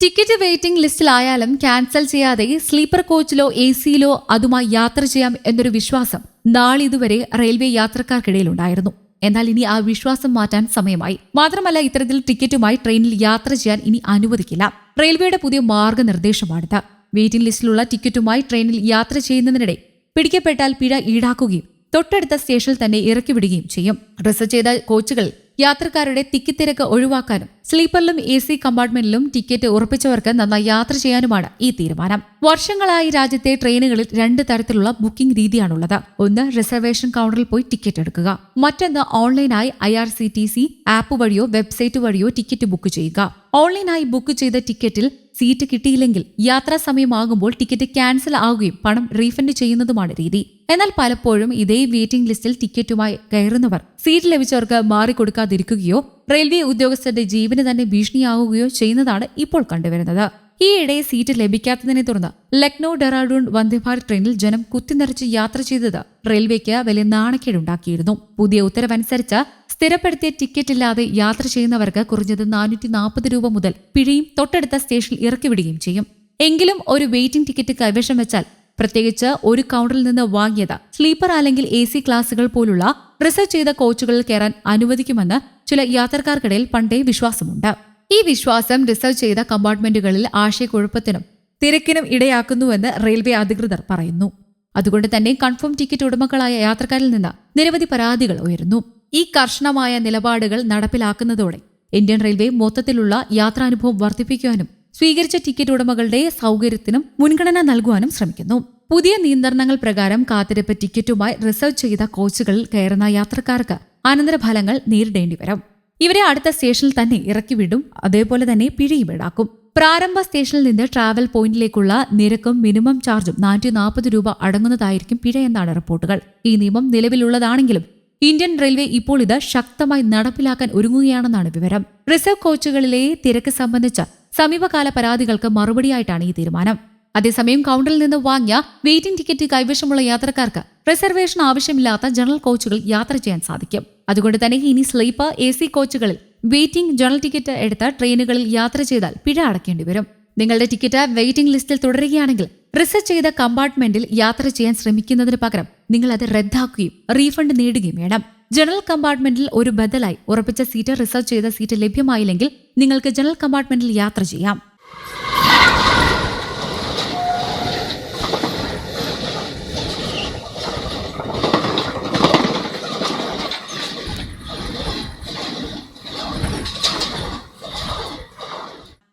Ticket waiting ലിസ്റ്റിലായാലും cancel ചെയ്യാതെ sleeper കോച്ചിലോ എ സിയിലോ അതുമായി യാത്ര ചെയ്യാം എന്നൊരു വിശ്വാസം നാളിതുവരെ റെയിൽവേ യാത്രക്കാർക്കിടയിലുണ്ടായിരുന്നു. എന്നാൽ ഇനി ആ വിശ്വാസം മാറ്റാൻ സമയമായി. മാത്രമല്ല ഇത്തരത്തിൽ ടിക്കറ്റുമായി ട്രെയിനിൽ യാത്ര ചെയ്യാൻ ഇനി അനുവദിക്കില്ല. റെയിൽവേയുടെ പുതിയ മാർഗനിർദ്ദേശമാണിത്. വെയിറ്റിംഗ് ലിസ്റ്റിലുള്ള ടിക്കറ്റുമായി ട്രെയിനിൽ യാത്ര ചെയ്യുന്നതിനിടെ പിടിക്കപ്പെട്ടാൽ പിഴ ഈടാക്കുകയും തൊട്ടടുത്ത സ്റ്റേഷനിൽ തന്നെ ഇറക്കി വിടുകയും ചെയ്യും. റിസർവ് ചെയ്ത കോച്ചുകൾ യാത്രക്കാരുടെ തിക്കിത്തിരക്ക് ഒഴിവാക്കാനും സ്ലീപ്പറിലും എ സി കമ്പാർട്ട്മെന്റിലും ടിക്കറ്റ് ഉറപ്പിച്ചവർക്ക് നന്നായി യാത്ര ചെയ്യാനുമാണ് ഈ തീരുമാനം. വർഷങ്ങളായി രാജ്യത്തെ ട്രെയിനുകളിൽ രണ്ട് തരത്തിലുള്ള ബുക്കിംഗ് രീതിയാണുള്ളത്. ഒന്ന് റിസർവേഷൻ കൗണ്ടറിൽ പോയി ടിക്കറ്റ് എടുക്കുക. മറ്റൊന്ന് ഓൺലൈനായി I R C T C app വഴിയോ വെബ്സൈറ്റ് വഴിയോ ടിക്കറ്റ് ബുക്ക് ചെയ്യുക. ഓൺലൈനായി ബുക്ക് ചെയ്ത ടിക്കറ്റിൽ സീറ്റ് കിട്ടിയില്ലെങ്കിൽ യാത്രാ സമയമാകുമ്പോൾ ടിക്കറ്റ് ക്യാൻസൽ ആകുകയും പണം റീഫണ്ട് ചെയ്യുന്നതുമാണ് രീതി. എന്നാൽ പലപ്പോഴും ഇതേ വെയിറ്റിംഗ് ലിസ്റ്റിൽ ടിക്കറ്റുമായി കയറുന്നവർ സീറ്റ് ലഭിച്ചവർക്ക് മാറിക്കൊടുക്കാതിരിക്കുകയോ റെയിൽവേ ഉദ്യോഗസ്ഥരുടെ ജീവന് തന്നെ ഭീഷണിയാവുകയോ ചെയ്യുന്നതാണ് ഇപ്പോൾ കണ്ടുവരുന്നത്. ഈയിടെ സീറ്റ് ലഭിക്കാത്തതിനെ തുടർന്ന് ലക്നൌ ഡെറാഡൂൺ വന്ദേഭാരത് ട്രെയിനിൽ ജനം കുത്തിനിറച്ച് യാത്ര ചെയ്തത് റെയിൽവേക്ക് വലിയ നാണക്കേടുണ്ടാക്കിയിരുന്നു. പുതിയ ഉത്തരവനുസരിച്ച് സ്ഥിരപ്പെടുത്തിയ ടിക്കറ്റ് ഇല്ലാതെ യാത്ര ചെയ്യുന്നവർക്ക് കുറഞ്ഞത് നാനൂറ്റി നാൽപ്പത് രൂപ മുതൽ പിഴയും തൊട്ടടുത്ത സ്റ്റേഷനിൽ ഇറക്കിവിടുകയും ചെയ്യും. എങ്കിലും ഒരു വെയിറ്റിംഗ് ടിക്കറ്റ് കൈവശം വെച്ചാൽ പ്രത്യേകിച്ച് ഒരു കൗണ്ടറിൽ നിന്ന് വാങ്ങിയത് സ്ലീപ്പർ അല്ലെങ്കിൽ എ സി ക്ലാസുകൾ പോലുള്ള റിസർവ് ചെയ്ത കോച്ചുകളിൽ കയറാൻ അനുവദിക്കുമെന്ന് ചില യാത്രക്കാർക്കിടയിൽ പണ്ടേ വിശ്വാസമുണ്ട്. ഈ വിശ്വാസം റിസർവ് ചെയ്ത കമ്പാർട്ട്മെന്റുകളിൽ ആശയക്കുഴപ്പത്തിനും തിരക്കിനും ഇടയാക്കുന്നുവെന്ന് റെയിൽവേ അധികൃതർ പറയുന്നു. അതുകൊണ്ട് തന്നെ കൺഫേം ടിക്കറ്റ് ഉടമകളായ യാത്രക്കാരിൽ നിന്ന് നിരവധി പരാതികൾ ഉയരുന്നു. ഈ കർശനമായ നിലപാടുകൾ നടപ്പിലാക്കുന്നതോടെ ഇന്ത്യൻ റെയിൽവേ മൊത്തത്തിലുള്ള യാത്രാനുഭവം വർദ്ധിപ്പിക്കുവാനും സ്വീകരിച്ച ടിക്കറ്റ് ഉടമകളുടെ സൗകര്യത്തിനും മുൻഗണന നൽകുവാനും ശ്രമിക്കുന്നു. പുതിയ നിയന്ത്രണങ്ങൾ പ്രകാരം കാത്തിരിപ്പ് ടിക്കറ്റുമായി റിസർവ് ചെയ്ത കോച്ചുകളിൽ കയറുന്ന യാത്രക്കാർക്ക് അനന്തരഫലങ്ങൾ നേരിടേണ്ടി വരും ഇവരെ അടുത്ത സ്റ്റേഷനിൽ തന്നെ ഇറക്കി വിടും അതേപോലെ തന്നെ പിഴയും ഈടാക്കും. പ്രാരംഭ സ്റ്റേഷനിൽ നിന്ന് ട്രാവൽ പോയിന്റിലേക്കുള്ള നിരക്കും മിനിമം ചാർജും നാനൂറ്റി നാൽപ്പത് രൂപ അടങ്ങുന്നതായിരിക്കും പിഴ എന്നാണ് റിപ്പോർട്ടുകൾ. ഈ നിയമം നിലവിലുള്ളതാണെങ്കിലും ഇന്ത്യൻ റെയിൽവേ ഇപ്പോൾ ഇത് ശക്തമായി നടപ്പിലാക്കാൻ ഒരുങ്ങുകയാണെന്നാണ് വിവരം. റിസർവ് കോച്ചുകളിലെ തിരക്ക് സംബന്ധിച്ച സമീപകാല പരാതികൾക്ക് മറുപടിയായിട്ടാണ് ഈ തീരുമാനം. അതേസമയം കൗണ്ടറിൽ നിന്ന് വാങ്ങിയ വെയിറ്റിംഗ് ടിക്കറ്റ് കൈവശമുള്ള യാത്രക്കാർക്ക് റിസർവേഷൻ ആവശ്യമില്ലാത്ത ജനറൽ കോച്ചുകൾ യാത്ര ചെയ്യാൻ സാധിക്കും. അതുകൊണ്ട് തന്നെ ഇനി സ്ലീപ്പർ എ സി കോച്ചുകളിൽ വെയിറ്റിംഗ് ജനറൽ ടിക്കറ്റ് എടുത്ത ട്രെയിനുകളിൽ യാത്ര ചെയ്താൽ പിഴ അടക്കേണ്ടി വരും. നിങ്ങളുടെ ടിക്കറ്റ് വെയിറ്റിംഗ് ലിസ്റ്റിൽ തുടരുകയാണെങ്കിൽ റിസർച്ച് ചെയ്ത കമ്പാർട്ട്മെന്റിൽ യാത്ര ചെയ്യാൻ ശ്രമിക്കുന്നതിന് പകരം നിങ്ങൾ അത് റദ്ദാക്കുകയും റീഫണ്ട് നേടുകയും വേണം. ജനറൽ കമ്പാർട്ട്മെന്റിൽ ഒരു ബദലായി ഉറപ്പിച്ച സീറ്റ് റിസർവ് ചെയ്ത സീറ്റ് ലഭ്യമായില്ലെങ്കിൽ നിങ്ങൾക്ക് ജനറൽ കമ്പാർട്ട്മെന്റിൽ യാത്ര ചെയ്യാം.